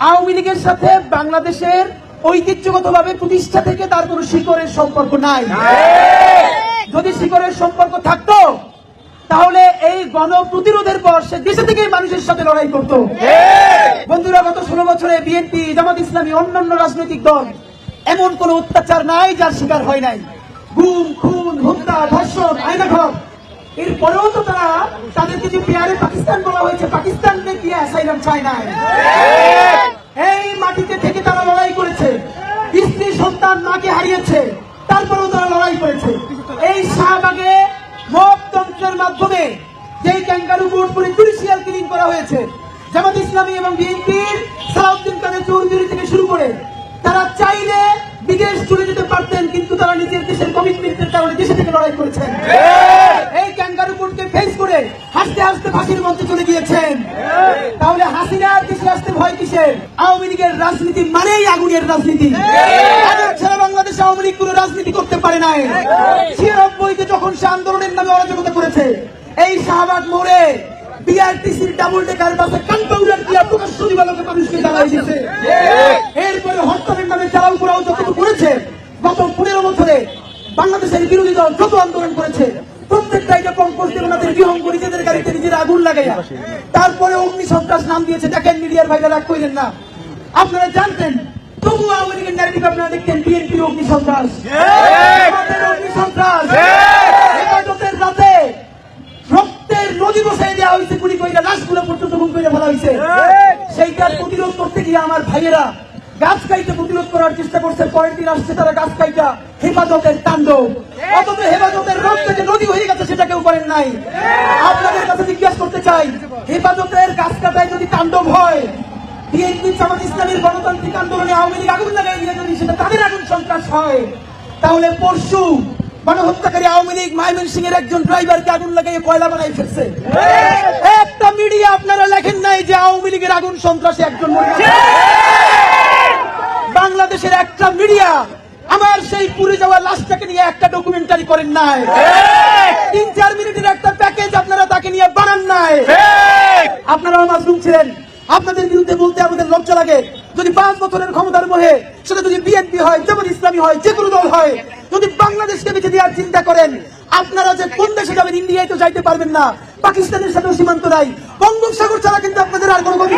আওয়ামী লীগের সাথে বাংলাদেশের ঐতিহ্যগতভাবে প্রতিষ্ঠা থেকে তার কোনো শিকড়ের সম্পর্ক নাই। যদি শিকড়ের সম্পর্ক থাকতো তাহলে এই গণ প্রতিরোধের পর সে দেশে থেকে মানুষের সাথে লড়াই করত। বন্ধুরা গত ষোলো বছরে বিএনপি জামাত ইসলামী অন্যান্য রাজনৈতিক দল এমন কোন অত্যাচার নাই যার শিকার হয় নাই। গুম খুন হত্যা ধর্ষণ আইনাঘর। এরপরেও তো তারা তাদেরকে যে পেয়ারে পাকিস্তান বলা হয়েছে অ্যাসাইলাম চায় নাই। এই মাটিতে থেকে তারা লড়াই করেছে। স্ত্রী সন্তান মাকে হারিয়েছে, তারপরেও তারা লড়াই করেছে। এই শাহবাগে মতন্ত্রের মাধ্যমে যে ক্যাঙ্গারু বোর্ড জুডিশিয়াল কিলিং করা হয়েছে, জামাত ইসলামী এবং বিএনপির সালাউদ্দিন কাদের চৌধুরী থেকে শুরু করে, তারা চাইলে বিদেশ চলে যেতে পারতেন, কিন্তু তারা নিজের দেশের কমিটমেন্টের কারণে দেশে থেকে লড়াই করেছেন এই ক্যাঙ্গারু বোর্ডকে ফেস করে ফাঁসির মঞ্চে চলে গিয়েছেন। তাহলে হাসিনার দেশে আসতে ভয় কিসের? আওয়ামী লীগের রাজনীতি মানেই আগুনের রাজনীতি। সারা বাংলাদেশ আওয়ামী লীগ কোনো রাজনীতি করতে পারে নাই। ছিয়ানব্বইতে যখন সে আন্দোলনের নামে অরাজকতা করেছে, এই শাহবাগ মোড়ে বিআরটিসির ডাবল ডেকার বাসে মানুষকে দিয়েছে। এরপরে হরতালের নামে যতটুকু করেছে, গত পনেরো বছরে বাংলাদেশের বিরোধী দল যত আন্দোলন করেছে প্রত্যেকটা বিহঙ্গ নিজেদের গাড়িতে নিজের আগুন লাগাইয়া তারপরে অগ্নি সন্ত্রাস নাম দিয়েছে দেখেন মিডিয়ার ভাইরা রাগ কইলেন না। আপনারা জানতেন তবু আওয়ামী লীগের ন্যারেটিভ আপনারা দেখতেন বিএনপির অগ্নি সন্ত্রাস। অগ্নি সন্ত্রাস। রাতে রক্তের নদী বসাই দেওয়া হয়েছে গুলি কইরা লাশগুলো পর্যন্ত গুম করে ফেলা হয়েছে সেইটার প্রতিরোধ করতে গিয়ে আমার ভাইয়েরা গাছ কাইতে প্রতিরোধ করার চেষ্টা করছে পরের দিন আসছে তারা গাছ কাইটা হেফাজতের তাণ্ডব। অথচ হেফাজতের রক্ত যে নদী করেন নাই। আপনাদের কাছে জিজ্ঞাসা করতে চাই, হেফাজতের গাছ কাটায় যদি তাণ্ডব হয়, বিএনপি ইসলামের গণতান্ত্রিক আন্দোলনে আওয়ামী লীগ আগুন লাগাই যদি সেটা তাদের আগুন সন্ত্রাস হয়, তাহলে পরশু আওয়ামী লীগ সিং এর একজন ড্রাইভারকে আগুন লাগাই কয়লা বানাই ফেলছে। একটা মিডিয়া আপনারা লেখেন নাই যে আওয়ামী লীগের আগুন সন্ত্রাসে একজন বাংলাদেশের একটা মিডিয়া আমার সেই পুড়ে যাওয়া লাশটাকে নিয়ে একটা ডকুমেন্টারি করেন নাই। তিন চার মিনিটের একটা প্যাকেজ আপনারা তাকে নিয়ে বানান নাই। আপনারাও মাসরুম ছিলেন। আপনাদের বিরুদ্ধে বলতে আমাদের লজ্জা লাগে। যদি পাঁচ বছরের ক্ষমতার মোহে সেটা যদি বিএনপি হয় যেমন ইসলামী হয় যে কোনো দল হয় যদি বাংলাদেশকে বেঁচে দেওয়ার চিন্তা করেন আপনারা যে কোন দেশে যাবেন ইন্ডিয়ায় তো যাইতে পারবেন না। পাকিস্তানের সাথেও সীমান্ত নাই। বঙ্গোপসাগর ছাড়া কিন্তু আপনাদের আর কোনো গতি।